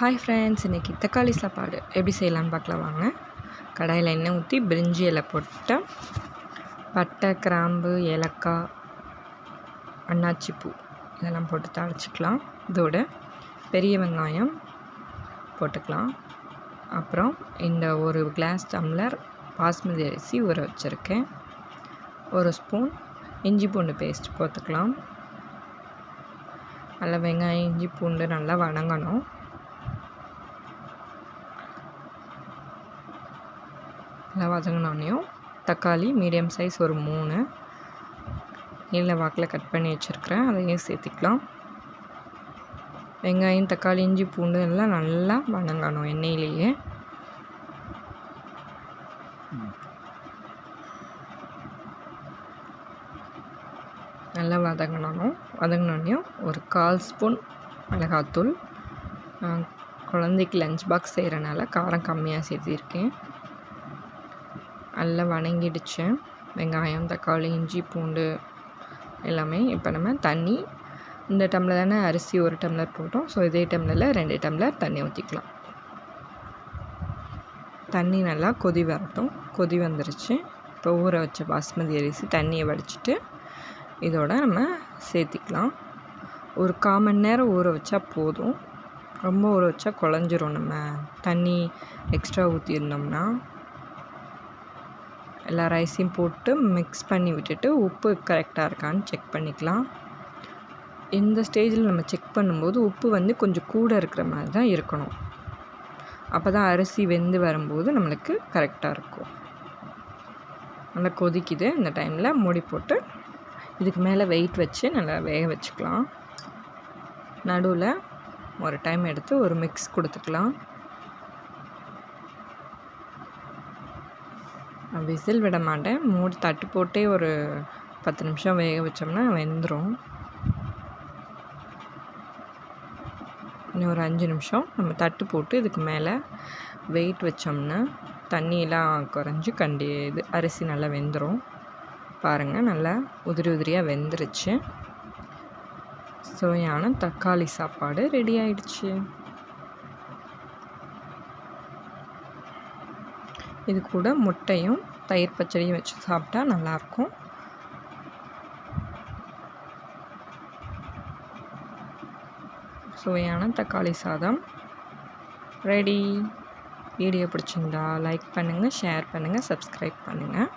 Hi friends இன்றைக்கி தக்காளி சாப்பாடு எப்படி செய்யலான்னு பார்க்கலாம் வாங்க. கடாயில் எண்ணெய் ஊற்றி பிரிஞ்சி இலை போட்டு பட்டை கிராம்பு ஏலக்காய் அண்ணாச்சி பூ இதெல்லாம் போட்டு தாளிச்சிக்கலாம். இதோட பெரிய வெங்காயம் போட்டுக்கலாம். அப்புறம் இந்த ஒரு கிளாஸ் டம்ளர் பாஸ்மதி அரிசி ஊற வச்சுருக்கேன். ஒரு ஸ்பூன் இஞ்சி பூண்டு பேஸ்ட் போட்டுக்கலாம். நல்லா வெங்காயம் இஞ்சி பூண்டு நல்லா வணங்கணும். நல்லா வதங்கினோடனையும் தக்காளி மீடியம் சைஸ் ஒரு மூணு. நீல வாக்கில் கட் பண்ணி வச்சுருக்கிறேன். அதையும் சேர்த்திக்கலாம். வெங்காயம் தக்காளி இஞ்சி பூண்டு எல்லாம் நல்லா வதங்கணும் எண்ணெயிலேயே. நல்லா வதங்கினோம் வதங்கினோடனையும் ஒரு கால் ஸ்பூன் மிளகாத்தூள். குழந்தைக்கு லஞ்ச் பாக்ஸ் செய்கிறனால காரம் கம்மியாக சேர்த்திருக்கேன். நல்லா வணங்கிடுச்சு. வெங்காயம் தக்காளி இஞ்சி பூண்டு எல்லாமே இப்போ நம்ம தண்ணி இந்த டம்ளர் தானே அரிசி ஒரு டம்ளர் போட்டோம். ஸோ இதே டம்ளரில் ரெண்டு டம்ளர் தண்ணி ஊற்றிக்கலாம் தண்ணி நல்லா கொதி வரட்டும். கொதி வந்துருச்சு. இப்போ ஊற வச்ச பாஸ்மதி அரிசி தண்ணியை வடிச்சிட்டு இதோட நம்ம சேர்த்திக்கலாம். ஒரு கால் மணி நேரம் ஊற வச்சா போதும். ரொம்ப ஊற வச்சா குழஞ்சிரும். நம்ம தண்ணி எக்ஸ்ட்ரா ஊற்றிருந்தோம்னா எல்லா ரைஸையும் போட்டு மிக்ஸ் பண்ணி விட்டுட்டு உப்பு கரெக்டாக இருக்கான்னு செக் பண்ணிக்கலாம். இந்த ஸ்டேஜில் நம்ம செக் பண்ணும்போது உப்பு வந்து கொஞ்சம் கூட இருக்கிற மாதிரி தான் இருக்கணும். அப்போ தான் அரிசி வெந்து வரும்போது நம்மளுக்கு கரெக்டாக இருக்கும். நல்லா கொதிக்குது. இந்த டைமில் மூடி போட்டு இதுக்கு மேலே வெயிட் வச்சு நல்லா வேக வச்சுக்கலாம். நடுவில் ஒரு டைம் எடுத்து ஒரு மிக்ஸ் கொடுத்துக்கலாம். விசில் விட மாட்டேன். மூடி தட்டு போட்டே ஒரு பத்து நிமிஷம் வேக வச்சோம்னா வெந்துடும் இன்னும் ஒரு அஞ்சு நிமிஷம் நம்ம தட்டு போட்டு இதுக்கு மேலே வெயிட் வச்சோம்னா தண்ணியெலாம் குறைஞ்சி கண்டி இது அரிசி நல்லா வெந்துடும் பாருங்கள் நல்லா உதிரி உதிரியாக வெந்துருச்சு. சுவையான தக்காளி சாப்பாடு ரெடி ஆயிடுச்சு. இது கூட முட்டையும் தயிர் பச்சடியும் வச்சு சாப்பிட்டா நல்லாயிருக்கும். சுவையான தக்காளி சாதம். ரெடி வீடியோ பிடிச்சிருந்தா லைக் பண்ணுங்கள் ஷேர் பண்ணுங்கள் சப்ஸ்கிரைப் பண்ணுங்கள்